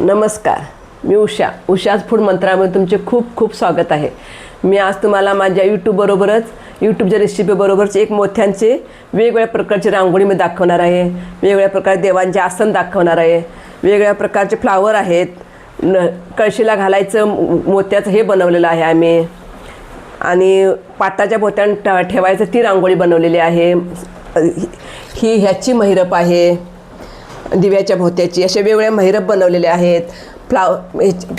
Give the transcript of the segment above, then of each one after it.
नमस्कार. मी उषा. उषाच फूड मंत्रामध्ये तुमचे खूप खूप स्वागत आहे. मी आज तुम्हाला माझ्या यूट्यूबबरोबरच यूट्यूबच्या रेसिपीबरोबरच एक मोठ्यांचे वेगवेगळ्या प्रकारची रांगोळी मी दाखवणार आहे. वेगवेगळ्या प्रकारे देवांचे आसन दाखवणार आहे. वेगवेगळ्या प्रकारचे फ्लावर आहेत. न कळशीला घालायचं मोत्याचं हे बनवलेलं आहे आम्ही. आणि पाटाच्या बोत्यान ठेवायचं ती रांगोळी बनवलेली आहे. ही ह्याची महिरप आहे. दिव्याच्या भोवत्याची असे वेगवेगळ्या महिरप बनवलेले आहेत. फ्लाव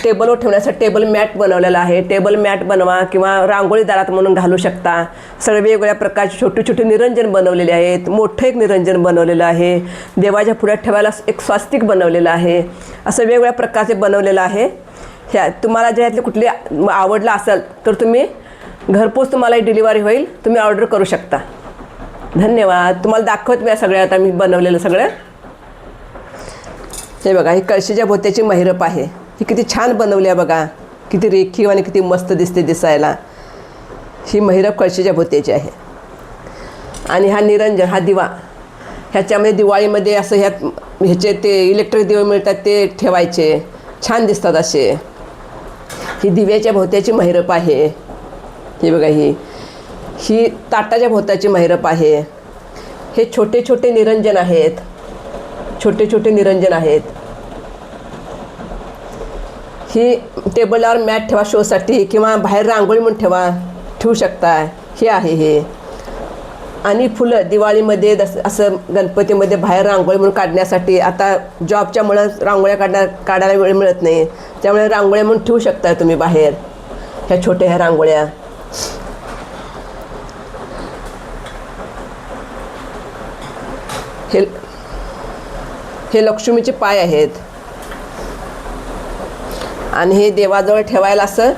टेबलवर ठेवण्यासाठी टेबल मॅट बनवलेला आहे. टेबल मॅट बनवा किंवा रांगोळी दारात म्हणून घालू शकता. सगळे वेगवेगळ्या प्रकारचे छोटे छोटे निरंजन बनवलेले आहेत. मोठं एक निरंजन बनवलेलं आहे. देवाच्या पुढ्यात ठेवायला एक स्वास्तिक बनवलेलं आहे. असं वेगवेगळ्या प्रकारचे बनवलेलं आहे. ह्या तुम्हाला जे यातले कुठले आवडलं असेल तर तुम्ही घरपोच तुम्हाला डिलिव्हरी होईल. तुम्ही ऑर्डर करू शकता. धन्यवाद. तुम्हाला दाखवत मी सगळ्या आता मी बनवलेलं सगळं. हे बघा ही कळशीच्या भोत्याची महिरप आहे. ही किती छान बनवली आहे बघा. किती रेखीव आणि किती मस्त दिसते दिसायला. ही महिरप कळशीच्या भोत्याची आहे. आणि हा निरंजन हा दिवा. ह्याच्यामध्ये दिवाळीमध्ये असं ह्यात ह्याचे ते इलेक्ट्रिक दिवे मिळतात ते ठेवायचे. छान दिसतात असे. ही दिव्याच्या भोवत्याची महिरप आहे. हे बघा ही. ही ताटाच्या भोवताची महिरप आहे. हे छोटे छोटे निरंजन आहेत. छोटे छोटे निरंजन आहेत. ही टेबलवर मॅट ठेवा शोसाठी किंवा बाहेर रांगोळी म्हणून ठेवा ठेवू शकता. हे आहे हे. आणि फुलं दिवाळीमध्ये दस असं गणपतीमध्ये बाहेर रांगोळी म्हणून काढण्यासाठी. आता जॉबच्यामुळं रांगोळ्या काढण्या काढायला वेळ मिळत नाही. त्यामुळे रांगोळ्या म्हणून ठेवू शकता तुम्ही बाहेर. ह्या छोट्या ह्या रांगोळ्या. हे हे लक्ष्मीचे पाय आहेत. आणि हे देवाजवळ ठेवायला असं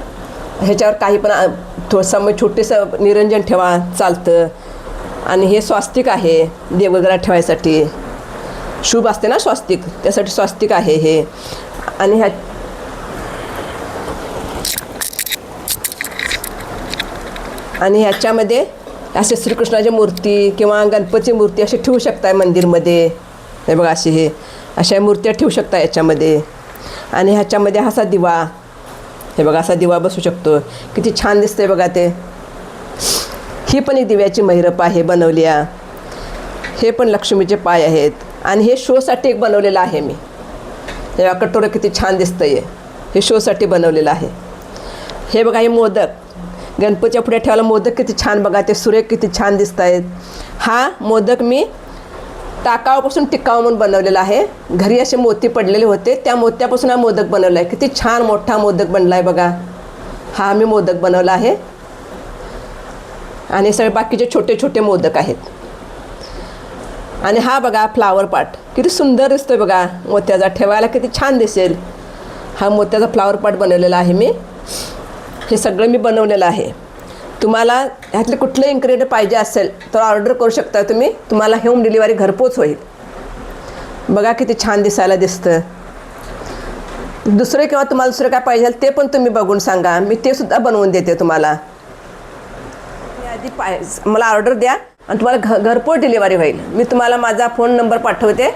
ह्याच्यावर काही पण आ- थोडंसं मग छोटेसं निरंजन ठेवा चालतं. आणि हे स्वास्तिक आहे देवघरात ठेवायसाठी. शुभ असते ना स्वास्तिक? त्यासाठी स्वास्तिक आहे हे. आणि ह्या आणि ह्याच्यामध्ये असे श्रीकृष्णाची मूर्ती किंवा गणपतीची मूर्ती अशी ठेवू शकताय मंदिरमध्ये. हे बघा अशी हे अशा मूर्त्या ठेवू शकता याच्यामध्ये. आणि ह्याच्यामध्ये असा दिवा. हे बघा असा दिवा बसू शकतो. किती छान दिसतंय बघा ते. ही पण एक दिव्याची मैरप आहे बनवली हे पण लक्ष्मीचे पाय आहेत. आणि हे शोसाठी एक बनवलेलं आहे मी. हे कटोरं किती छान दिसतंय. हे शोसाठी बनवलेलं आहे. हे बघा हे मोदक. गणपतीच्या पुढे ठेवायला मोदक किती छान बघा ते. सुरेख किती छान दिसत आहेत हा मोदक मी टाकाळपासून टिकाव म्हणून बनवलेला आहे. घरी असे मोती पडलेले होते. त्या मोत्यापासून हा मोदक बनवला आहे. किती छान मोठा मोदक बनला आहे बघा. हा मी मोदक बनवला आहे. आणि सगळे बाकीचे छोटे छोटे मोदक आहेत. आणि हा बघा फ्लावर पाट किती सुंदर दिसतोय बघा मोत्याचा. ठेवायला किती छान दिसेल. हा मोत्याचा फ्लावर पाट बनवलेला आहे मी. हे सगळं मी बनवलेलं आहे. तुम्हाला ह्यातले कुठलं इन्ग्रेडियंट पाहिजे असेल तर ऑर्डर करू शकता तुम्ही. तुम्हाला होम डिलिव्हरी घरपोच होईल बघा किती छान दिसायला दिसतं. दुसरं किंवा तुम्हाला दुसरं काय पाहिजे ते पण तुम्ही बघून सांगा. मी ते सुद्धा बनवून देते तुम्हाला. आधी पाय मला ऑर्डर द्या आणि तुम्हाला घ घरपोच डिलिव्हरी होईल. मी तुम्हाला माझा फोन नंबर पाठवते.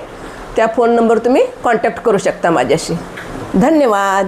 त्या फोन नंबर तुम्ही कॉन्टॅक्ट करू शकता माझ्याशी. धन्यवाद.